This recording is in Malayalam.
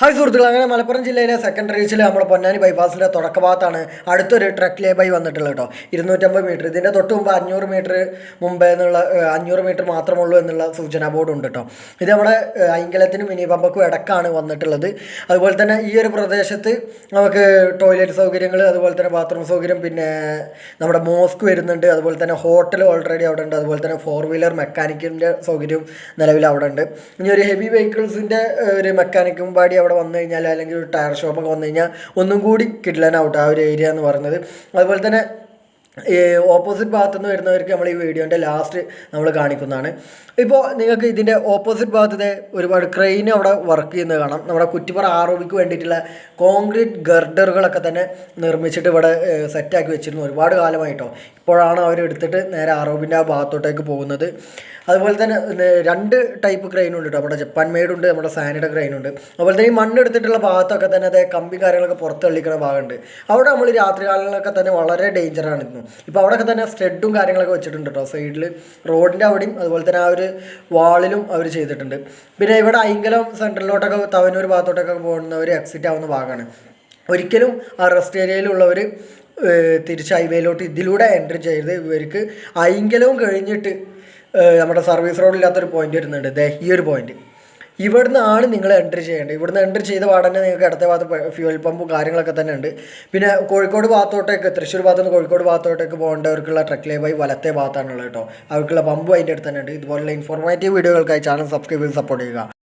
ഹായ് സുഹൃത്തുക്കൾ അങ്ങനെ മലപ്പുറം ജില്ലയിലെ സെക്കൻഡ് റീച്ചിൽ നമ്മുടെ പൊന്നാനി ബൈപ്പാസിന്റെ തുടക്ക ഭാഗത്താണ് അടുത്തൊരു ട്രക്ക് ലേ ബൈ വന്നിട്ടുള്ളത് കേട്ടോ. ഇരുന്നൂറ്റമ്പത് മീറ്റർ ഇതിന്റെ തൊട്ട് മുമ്പ് അഞ്ഞൂറ് മീറ്റർ മുമ്പേ എന്നുള്ള അഞ്ഞൂറ് മീറ്റർ മാത്രമുള്ളൂ എന്നുള്ള സൂചനാ ബോർഡ് ഉണ്ട് കേട്ടോ. ഇത് നമ്മുടെ അയങ്കലത്തിനും മിനി പമ്പക്കും ഇടക്കാണ് വന്നിട്ടുള്ളത്. അതുപോലെ തന്നെ ഈ ഒരു പ്രദേശത്ത് നമുക്ക് ടോയ്ലറ്റ് സൗകര്യങ്ങൾ അതുപോലെ തന്നെ ബാത്റൂം സൗകര്യം പിന്നെ നമ്മുടെ മോസ്ക് വരുന്നുണ്ട്. അതുപോലെ തന്നെ ഹോട്ടൽ ഓൾറെഡി അവിടെ ഉണ്ട്. അതുപോലെ തന്നെ ഫോർ വീലർ മെക്കാനിക്കിന്റെ സൗകര്യം നിലവിൽ അവിടെ ഉണ്ട്. ഇനി ഒരു ഹെവി വെഹിക്കിൾസിന്റെ ഒരു മെക്കാനിക്കും പാടി അവിടെ വന്നു കഴിഞ്ഞാൽ അല്ലെങ്കിൽ ഒരു ടയർ ഷോപ്പൊക്കെ വന്നു കഴിഞ്ഞാൽ ഒന്നും കൂടി കിഡ്ലനാവട്ടെ ആ ഒരു ഏരിയ എന്ന് പറയുന്നത്. അതുപോലെ തന്നെ ഓപ്പോസിറ്റ് ഭാഗത്തു നിന്ന് വരുന്നവർക്ക് നമ്മൾ ഈ വീഡിയോന്റെ ലാസ്റ്റ് നമ്മൾ കാണിക്കുന്നതാണ്. ഇപ്പോൾ നിങ്ങൾക്ക് ഇതിന്റെ ഓപ്പോസിറ്റ് ഭാഗത്തെ ഒരുപാട് ക്രെയിൻ അവിടെ വർക്ക് ചെയ്യുന്നത് കാണാം. നമ്മുടെ കുറ്റിപ്പുറ ആറോബിക്ക് വേണ്ടിയിട്ടുള്ള കോൺക്രീറ്റ് ഗർഡറുകളൊക്കെ തന്നെ നിർമ്മിച്ചിട്ട് ഇവിടെ സെറ്റാക്കി വെച്ചിരുന്നു ഒരുപാട് കാലമായിട്ടോ. ഇപ്പോഴാണ് അവരെടുത്തിട്ട് നേരെ ആറോബിന്റെ ആ ഭാഗത്തോട്ടേക്ക് പോകുന്നത്. അതുപോലെ തന്നെ രണ്ട് ടൈപ്പ് ക്രെയിൻ ഉണ്ട് കേട്ടോ. നമ്മുടെ ജപ്പാൻ മെയ്ഡ് ഉണ്ട് നമ്മുടെ സാനിയുടെ ക്രെയിൻ ഉണ്ട്. അതുപോലെ തന്നെ ഈ മണ്ണ് എടുത്തിട്ടുള്ള ഭാഗത്തൊക്കെ തന്നെ അതേ കമ്പി കാര്യങ്ങളൊക്കെ പുറത്ത് തള്ളിക്കുന്ന ഭാഗമുണ്ട്. അവിടെ നമ്മൾ രാത്രി കാലങ്ങളിലൊക്കെ തന്നെ വളരെ ഡേഞ്ചറാണ് ഇപ്പോൾ അവിടെയൊക്കെ തന്നെ സ്റ്റെഡും കാര്യങ്ങളൊക്കെ വെച്ചിട്ടുണ്ട് കേട്ടോ സൈഡിൽ റോഡിന്റെ അവിടെയും അതുപോലെ തന്നെ ആ ഒരു വാളിലും അവർ ചെയ്തിട്ടുണ്ട്. പിന്നെ ഇവിടെ ഐങ്കലം സെൻട്രലിലോട്ടൊക്കെ തവനൂർ ഭാഗത്തോട്ടൊക്കെ പോകുന്നവർ എക്സിറ്റ് ആവുന്ന ഭാഗമാണ് ഒരിക്കലും ആ റെസ്റ്റ് ഏരിയയിലുള്ളവർ തിരിച്ച് ഹൈവേയിലോട്ട് ഇതിലൂടെ എൻട്രി ചെയ്ത് ഇവർക്ക് ഐങ്കലവും കഴിഞ്ഞിട്ട് നമ്മുടെ സർവീസ് റോഡില്ലാത്തൊരു പോയിന്റ് വരുന്നുണ്ട്. ദേ ഈ ഒരു പോയിന്റ് ഇവിടുന്ന് ആണ് നിങ്ങൾ എൻട്രി ചെയ്യേണ്ടത്. ഇവിടുന്ന് എൻട്രി ചെയ്ത പാടന്നെ നിങ്ങൾക്ക് അടുത്ത ഭാഗത്ത് ഫ്യൂൽ പമ്പും കാര്യങ്ങളൊക്കെ തന്നെ ഉണ്ട്. പിന്നെ കോഴിക്കോട് ഭാഗത്തോട്ടേക്ക് തൃശ്ശൂർ ഭാഗത്ത് നിന്ന് കോഴിക്കോട് ഭാഗത്തോട്ടേക്ക് പോകേണ്ടവർക്കുള്ള ട്രക്ക് ലേ വലത്തെ ഭാഗത്താണുള്ളത് കേട്ടോ. അവർക്കുള്ള പമ്പും അതിന്റെ അടുത്ത് തന്നെ ഉണ്ട്. ഇതുപോലുള്ള ഇൻഫോർമേറ്റീവ് വീഡിയോകൾക്കായി ചാനൽ സബ്സ്ക്രൈബ് ചെയ്ത് സപ്പോർട്ട് ചെയ്യുക.